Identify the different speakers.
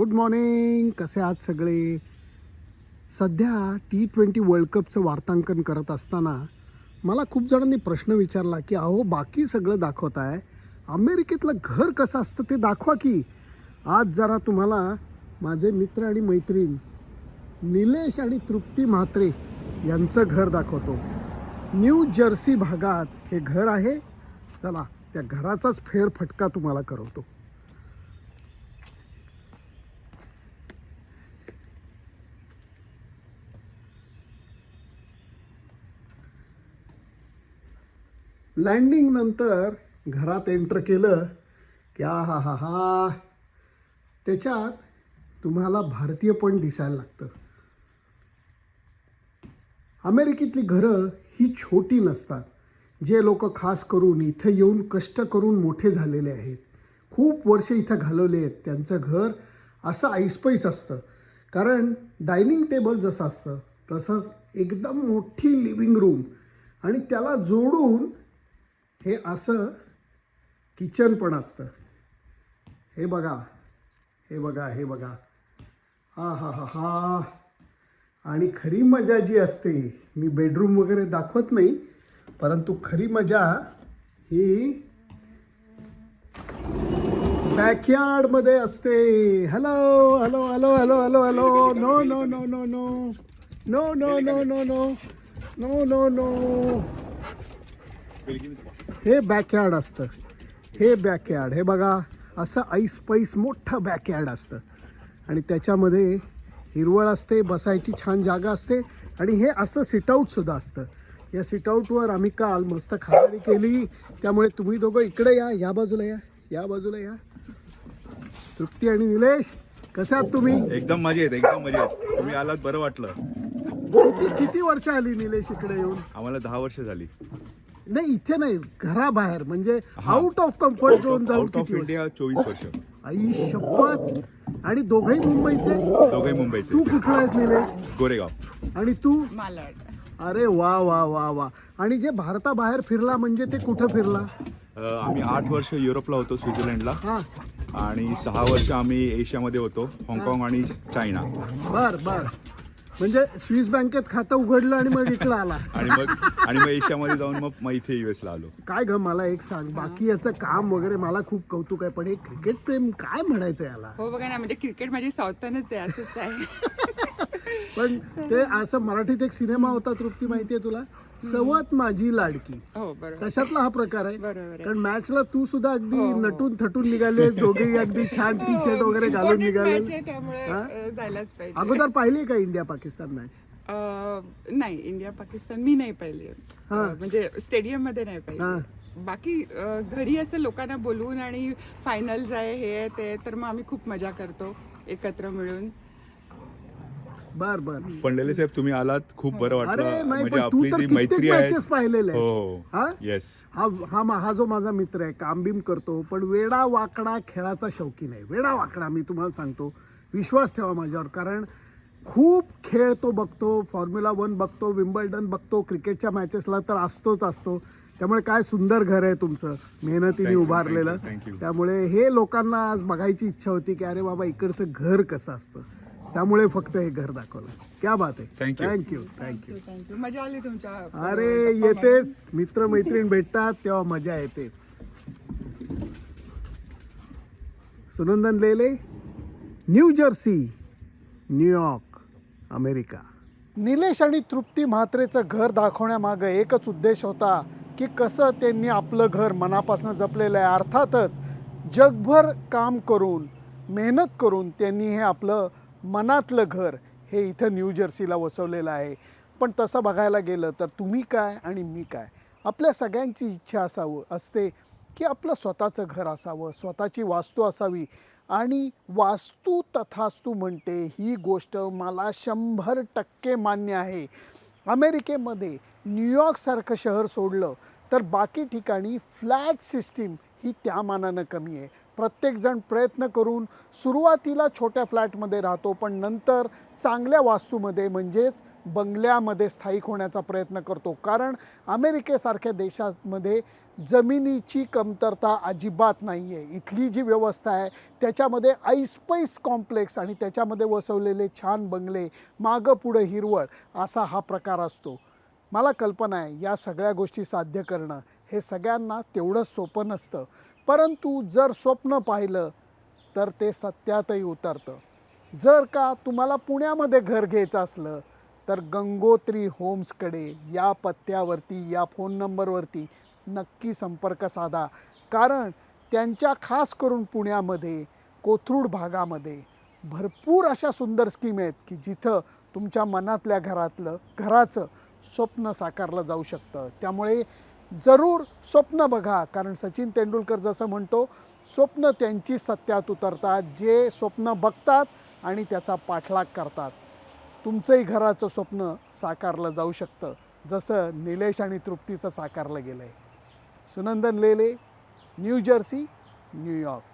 Speaker 1: Good morning. कसे आहात सगळे? सध्या टी ट्वेंटी वर्ल्ड कपचं वार्तांकन करत असताना मला खूप जणांनी प्रश्न विचारला की अहो बाकी सगळं दाखवत आहे. अमेरिकेतलं घर कसं असतं ते दाखवा की. आज जरा तुम्हाला माझे मित्र आणि मैत्रीण निलेश आणि तृप्ती म्हात्रे यांचं घर दाखवतो. न्यू जर्सी भागात हे घर आहे. चला त्या घराचाच फेरफटका तुम्हाला करवतो. लँडिंग नंतर घरात एंटर केलं की आ हा हा हा. त्याच्यात तुम्हाला भारतीय पण दिसायला लागतं. अमेरिकेतली घरं ही छोटी नसतात. जे लोक खास करून इथं येऊन कष्ट करून मोठे झालेले आहेत. खूप वर्ष इथं घालवले आहेत. त्यांचं घर असं ऐसपैस असतं. कारण डायनिंग टेबल जसं असतं तसंच एकदम मोठी लिव्हिंग रूम आणि त्याला जोडून हे असं किचन पण असतं. हे बघा हे बघा हे बघा. हा हा हा हा. आणि खरी मजा जी असते मी बेडरूम वगैरे दाखवत नाही परंतु खरी मजा ही बॅकयार्डमध्ये असते. Hello hello hello hello hello hello no no no no no no no no no no no no no हे बॅकयार्ड असतं. हे बॅकयार्ड हे बघा असं ऐस पैस मोठं बॅकयार्ड असतं. आणि त्याच्यामध्ये हिरवळ असते बसायची छान जागा असते. आणि हे असं सिटआउटसुद्धा असतं. या सिटआउटवर आम्ही काल मस्त खराडी केली. त्यामुळे तुम्ही दोघं इकडे या या बाजूला या या बाजूला या. तृप्ती आणि निलेश कसे आहात तुम्ही?
Speaker 2: एकदम मजेत एकदम मजेत. तुम्ही आलात बरं वाटलं.
Speaker 1: किती किती वर्ष आली निलेश इकडे येऊन?
Speaker 2: आम्हाला दहा वर्ष झाली.
Speaker 1: नाही इथे नाही. घराबाहेर म्हणजे आउट ऑफ कम्फर्ट झोन जाऊन
Speaker 2: आउट ऑफ
Speaker 1: किती वर्ष?
Speaker 2: इंडिया चोवीस वर्ष.
Speaker 1: आई शपथ. आणि दोघही मुंबईचे?
Speaker 2: दोघे
Speaker 1: तू
Speaker 2: मुंबईचे
Speaker 1: कुठला आहेस निलेश?
Speaker 2: गोरेगाव.
Speaker 1: आणि तू?
Speaker 3: मालाड
Speaker 1: अरे वा वा वा वा. आणि जे भारताबाहेर फिरला म्हणजे ते कुठं फिरला?
Speaker 2: अं, आम्ही आठ वर्ष युरोपला होतो स्वित्झर्लंडला.
Speaker 1: हा.
Speaker 2: आणि सहा वर्ष आम्ही एशियामध्ये होतो हाँगकाँग आणि चायना.
Speaker 1: बर बर. म्हणजे स्विस बँकेत खातं उघडलं आणि मग इकडं आला.
Speaker 2: आणि मग आणि मग एशियामध्ये जाऊन मग मग इथे युएस ला आलो.
Speaker 1: काय ग मला एक सांग. बाकी याचं काम वगैरे मला खूप कौतुक आहे पण हे क्रिकेट प्रेम काय म्हणायचं याला?
Speaker 3: हो बघा ना म्हणजे क्रिकेट माझी सावतानच आहे असंच आहे.
Speaker 1: पण ते असं मराठीत एक सिनेमा होता तृप्ती माहितीये तुला? सवत माझी लाडकी
Speaker 3: हो बरोबर
Speaker 1: तशातला हा प्रकार आहे
Speaker 3: बरोबर आहे.
Speaker 1: कारण मॅचला तू सुद्धा अगदी
Speaker 3: हो, हो.
Speaker 1: नटून थटून निघाले दोघेही अगदी छान टी शर्ट वगैरे घालून
Speaker 3: Important
Speaker 1: निघाले
Speaker 3: आहे, त्यामुळे
Speaker 1: हा?
Speaker 3: अ, जायलाच पाहिजे
Speaker 1: अगोदर पाहिली का इंडिया पाकिस्तान मॅच
Speaker 3: अ, नाही इंडिया पाकिस्तान मी नाही पाहिली अ,
Speaker 1: हा.
Speaker 3: म्हणजे स्टेडियममध्ये नाही
Speaker 1: हा.
Speaker 3: पाहिली बाकी अ, घरी असं लोकांना बोलवून आणि फायनल्स आहे हे आहे, ते आहे, तर मग आम्ही खूप मजा करतो एकत्र मिळून
Speaker 1: बर बर.
Speaker 2: पण लेले साहेब तुम्ही आलात खूप बरं
Speaker 1: अरे
Speaker 2: वाटलं
Speaker 1: नाही
Speaker 2: म्हणजे
Speaker 1: पण तू
Speaker 2: आपली
Speaker 1: तर
Speaker 2: जी
Speaker 1: कित्येक
Speaker 2: मैत्री आहे
Speaker 1: मॅचेस पाहिलेले
Speaker 2: हो
Speaker 1: आहेत. हा?
Speaker 2: हो. येस
Speaker 1: हा हा मा- हा जो माझा मित्र आहे कामबिम करतो पण वेडा वाकडा खेळाचा शौकीन आहे. वेडा वाकडा मी तुम्हाला सांगतो. विश्वास ठेवा माझ्यावर कारण खूप खेळ तो बघतो फॉर्म्युला वन बघतो विम्बल्डन बघतो क्रिकेटच्या मॅचेसला तर असतोच असतो. त्यामुळे काय सुंदर घर आहे तुमचं मेहनतीने
Speaker 2: Thank you,
Speaker 1: उभारलेलं.
Speaker 2: thank you, thank you.
Speaker 1: त्यामुळे हे लोकांना आज बघायची इच्छा होती की अरे बाबा इकडचं घर कसं असतं? त्यामुळे फक्त हे घर दाखवलं. क्या बात आहे.
Speaker 2: Thank you.
Speaker 1: Thank you thank you
Speaker 3: thank you मजा आली तुमच्या
Speaker 1: अरे येतेच. मित्र मैत्रीण भेटतात तेव्हा मजा येतेच. Sunandan Lele New Jersey New York America. Nilesh आणि तृप्ती म्हात्रेचं घर दाखवण्यामागं एकच उद्देश होता की कसं त्यांनी आपलं घर मनापासून जपलेलं आहे. अर्थातच जगभर काम करून मेहनत करून त्यांनी हे आपलं मनातलं घर हे इथं न्यू जर्सीला वसवलेलं आहे. पण तसं बघायला गेलं तर तुम्ही काय आणि मी काय? आपल्या सगळ्यांची इच्छा असावं असते की आपलं स्वतःचं घर असावं स्वतःची वास्तू असावी. आणि वास्तू तथास्तू म्हणते ही गोष्ट मला शंभर टक्के मान्य आहे. अमेरिकेमध्ये न्यूयॉर्कसारखं शहर सोडलं तर बाकी ठिकाणी फ्लॅट सिस्टीम ही त्या मानानं कमी आहे. प्रत्येकजण प्रयत्न करून सुरुवातीला छोट्या फ्लॅटमध्ये राहतो पण नंतर चांगल्या वास्तूमध्ये म्हणजेच बंगल्यामध्ये स्थायिक होण्याचा प्रयत्न करतो. कारण अमेरिकेसारख्या देशामध्ये जमिनीची कमतरता अजिबात नाही आहे इथली जी व्यवस्था आहे त्याच्यामध्ये ऐसपैस कॉम्प्लेक्स आणि त्याच्यामध्ये वसवलेले छान बंगले मागं पुढं हिरवळ असा हा प्रकार असतो. मला कल्पना आहे या सगळ्या गोष्टी साध्य करणं हे सगळ्यांना तेवढंच सोपं नसतं. परंतु जर स्वप्न पाहिलं तर ते सत्यातही उतरतं. जर का तुम्हाला पुण्यामध्ये घर घ्यायचं असलं तर गंगोत्री होम्सकडे या पत्त्यावरती या फोन नंबरवरती नक्की संपर्क साधा. कारण त्यांच्या खास करून पुण्यामध्ये कोथरूड भागामध्ये भरपूर अशा सुंदर स्कीम आहेत की जिथं तुमच्या मनातल्या घरातलं घराचं स्वप्न साकारलं जाऊ शकतं. त्यामुळे जरूर स्वप्न बघा. कारण सचिन तेंडुलकर जसं म्हणतो स्वप्न त्यांची सत्यात उतरतात. जे स्वप्न बघतात आणि त्याचा पाठलाग करतात. तुमचंही घराचं स्वप्न साकारलं जाऊ शकतं. जसं निलेश आणि तृप्तीचं साकारलं गेलं आहे Sunandan Lele new Jersey New York